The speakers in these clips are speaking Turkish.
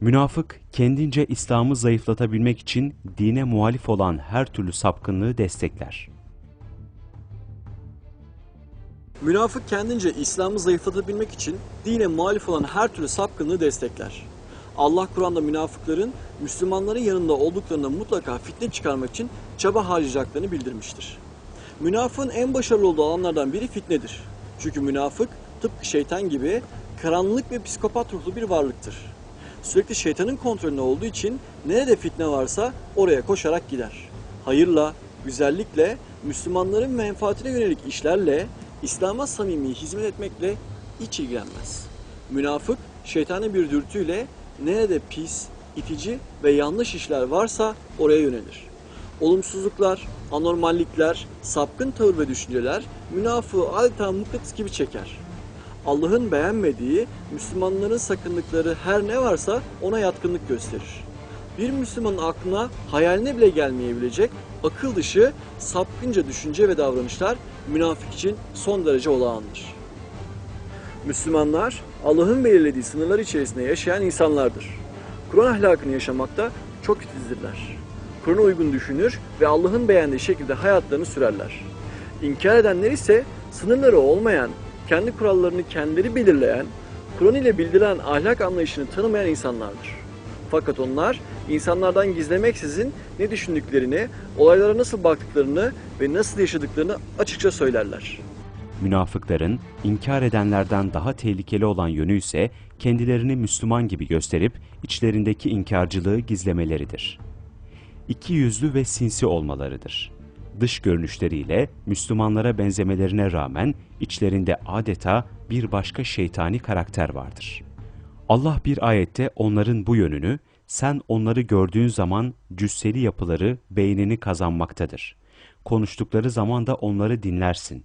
Münafık kendince İslam'ı zayıflatabilmek için dine muhalif olan her türlü sapkınlığı destekler. Münafık kendince İslam'ı zayıflatabilmek için dine muhalif olan her türlü sapkınlığı destekler. Allah Kur'an'da münafıkların Müslümanların yanında olduklarında mutlaka fitne çıkarmak için çaba harcayacaklarını bildirmiştir. Münafığın en başarılı olduğu alanlardan biri fitnedir. Çünkü münafık tıpkı şeytan gibi karanlık ve psikopat ruhlu bir varlıktır. Sürekli şeytanın kontrolünde olduğu için nerede fitne varsa oraya koşarak gider. Hayırla, güzellikle, Müslümanların menfaatine yönelik işlerle, İslam'a samimi hizmet etmekle hiç ilgilenmez. Münafık şeytani bir dürtüyle nerede pis, itici ve yanlış işler varsa oraya yönelir. Olumsuzluklar, anormallikler, sapkın tavır ve düşünceler münafığı adeta mıknatıs gibi çeker. Allah'ın beğenmediği, Müslümanların sakındıkları her ne varsa ona yatkınlık gösterir. Bir Müslümanın aklına hayaline bile gelmeyebilecek akıl dışı, sapkınca düşünce ve davranışlar münafık için son derece olağandır. Müslümanlar Allah'ın belirlediği sınırlar içerisinde yaşayan insanlardır. Kur'an ahlakını yaşamakta çok titizdirler. Kur'an'a uygun düşünür ve Allah'ın beğendiği şekilde hayatlarını sürerler. İnkar edenler ise sınırları olmayan, kendi kurallarını kendileri belirleyen, Kur'an ile bildirilen ahlak anlayışını tanımayan insanlardır. Fakat onlar insanlardan gizlemeksizin ne düşündüklerini, olaylara nasıl baktıklarını ve nasıl yaşadıklarını açıkça söylerler. Münafıkların inkar edenlerden daha tehlikeli olan yönü ise kendilerini Müslüman gibi gösterip içlerindeki inkarcılığı gizlemeleridir. İki yüzlü ve sinsi olmalarıdır. Dış görünüşleriyle Müslümanlara benzemelerine rağmen içlerinde adeta bir başka şeytani karakter vardır. Allah bir ayette onların bu yönünü, sen onları gördüğün zaman cüsseli yapıları beynini kazanmaktadır. Konuştukları zaman da onları dinlersin.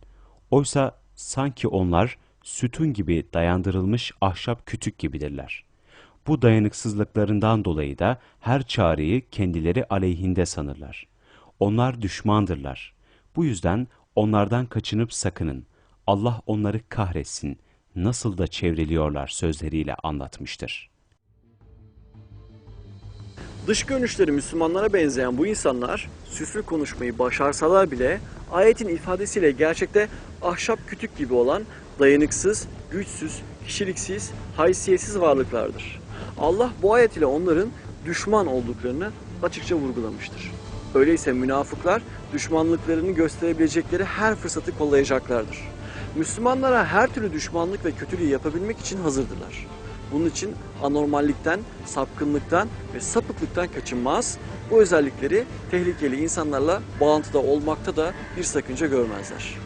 Oysa sanki onlar sütun gibi dayandırılmış ahşap kütük gibidirler. Bu dayanıksızlıklarından dolayı da her çağrıyı kendileri aleyhinde sanırlar. Onlar düşmandırlar. Bu yüzden onlardan kaçınıp sakının. Allah onları kahretsin. Nasıl da çevriliyorlar sözleriyle anlatmıştır. Dış görünüşleri Müslümanlara benzeyen bu insanlar süslü konuşmayı başarsalar bile ayetin ifadesiyle gerçekte ahşap kütük gibi olan dayanıksız, güçsüz, kişiliksiz, haysiyetsiz varlıklardır. Allah bu ayet ile onların düşman olduklarını açıkça vurgulamıştır. Öyleyse münafıklar düşmanlıklarını gösterebilecekleri her fırsatı kollayacaklardır. Müslümanlara her türlü düşmanlık ve kötülüğü yapabilmek için hazırdırlar. Bunun için anormallikten, sapkınlıktan ve sapıklıktan kaçınmaz. Bu özellikleri tehlikeli insanlarla bağlantıda olmakta da bir sakınca görmezler.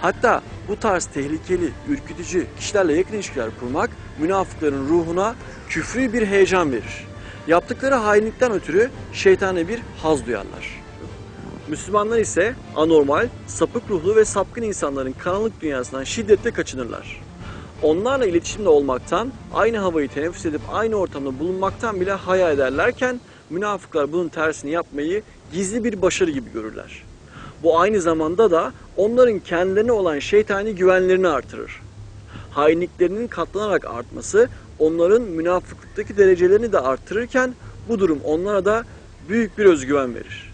Hatta bu tarz tehlikeli, ürkütücü kişilerle yakın ilişkiler kurmak münafıkların ruhuna küfrü bir heyecan verir. Yaptıkları hainlikten ötürü şeytane bir haz duyarlar. Müslümanlar ise anormal, sapık ruhlu ve sapkın insanların karanlık dünyasından şiddetle kaçınırlar. Onlarla iletişimde olmaktan, aynı havayı teneffüs edip aynı ortamda bulunmaktan bile hayal ederlerken münafıklar bunun tersini yapmayı gizli bir başarı gibi görürler. Bu aynı zamanda da onların kendilerine olan şeytani güvenlerini artırır. Hainliklerinin katlanarak artması onların münafıklıktaki derecelerini de arttırırken bu durum onlara da büyük bir özgüven verir.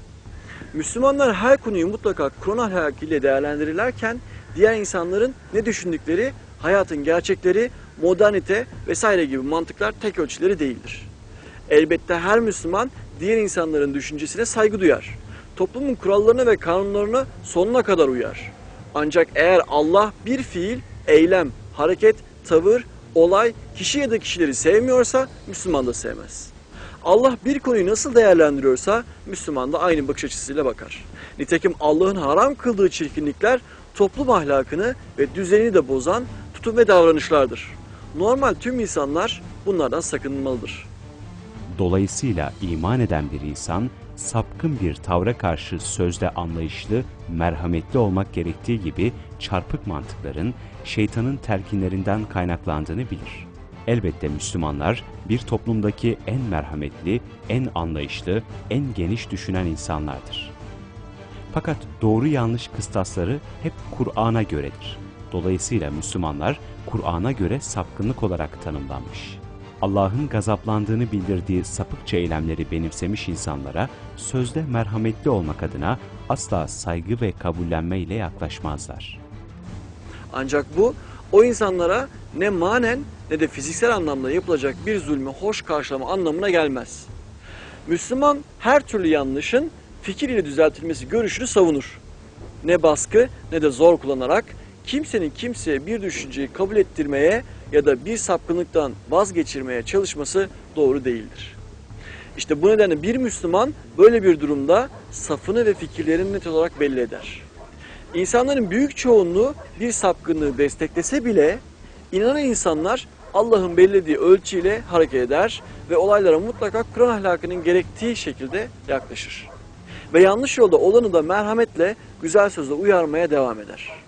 Müslümanlar her konuyu mutlaka Kur'an ahlakıyla değerlendirirlerken diğer insanların ne düşündükleri, hayatın gerçekleri, modernite vesaire gibi mantıklar tek ölçüleri değildir. Elbette her Müslüman diğer insanların düşüncesine saygı duyar. Toplumun kurallarına ve kanunlarına sonuna kadar uyar. Ancak eğer Allah bir fiil, eylem, hareket, tavır, olay, kişi ya da kişileri sevmiyorsa Müslüman da sevmez. Allah bir konuyu nasıl değerlendiriyorsa Müslüman da aynı bakış açısıyla bakar. Nitekim Allah'ın haram kıldığı çirkinlikler toplum ahlakını ve düzenini de bozan tutum ve davranışlardır. Normal tüm insanlar bunlardan sakınmalıdır. Dolayısıyla iman eden bir insan, sapkın bir tavra karşı sözde anlayışlı, merhametli olmak gerektiği gibi çarpık mantıkların şeytanın telkinlerinden kaynaklandığını bilir. Elbette Müslümanlar bir toplumdaki en merhametli, en anlayışlı, en geniş düşünen insanlardır. Fakat doğru yanlış kıstasları hep Kur'an'a göredir. Dolayısıyla Müslümanlar Kur'an'a göre sapkınlık olarak tanımlanmış. Allah'ın gazaplandığını bildirdiği sapıkça eylemleri benimsemiş insanlara sözde merhametli olmak adına asla saygı ve kabullenme ile yaklaşmazlar. Ancak bu o insanlara ne manen ne de fiziksel anlamda yapılacak bir zulmü hoş karşılama anlamına gelmez. Müslüman her türlü yanlışın fikir ile düzeltilmesi görüşünü savunur. Ne baskı ne de zor kullanarak kimsenin kimseye bir düşünceyi kabul ettirmeye ya da bir sapkınlıktan vazgeçirmeye çalışması doğru değildir. İşte bu nedenle bir Müslüman böyle bir durumda safını ve fikirlerini net olarak belli eder. İnsanların büyük çoğunluğu bir sapkınlığı desteklese bile inanan insanlar Allah'ın belirlediği ölçüyle hareket eder ve olaylara mutlaka Kur'an ahlakının gerektiği şekilde yaklaşır. Ve yanlış yolda olanı da merhametle, güzel sözle uyarmaya devam eder.